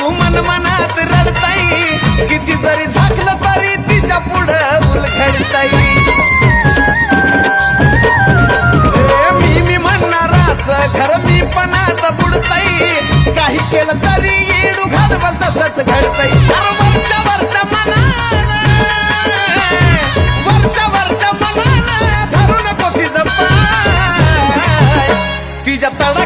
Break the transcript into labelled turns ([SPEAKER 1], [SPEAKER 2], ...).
[SPEAKER 1] सुमन मनात रडताई. किती जरी झाकलं तरी तिच्या पुढं उलघडताई मी मी म्हणणाराच घर मी पण आता बुडताई. काही केलं तरी येडू घालवर तसंच घडताई वरच्या वरच्या मनात वरच्या वरच्या मनात धरू नको तिचं पाय. तिच्या तड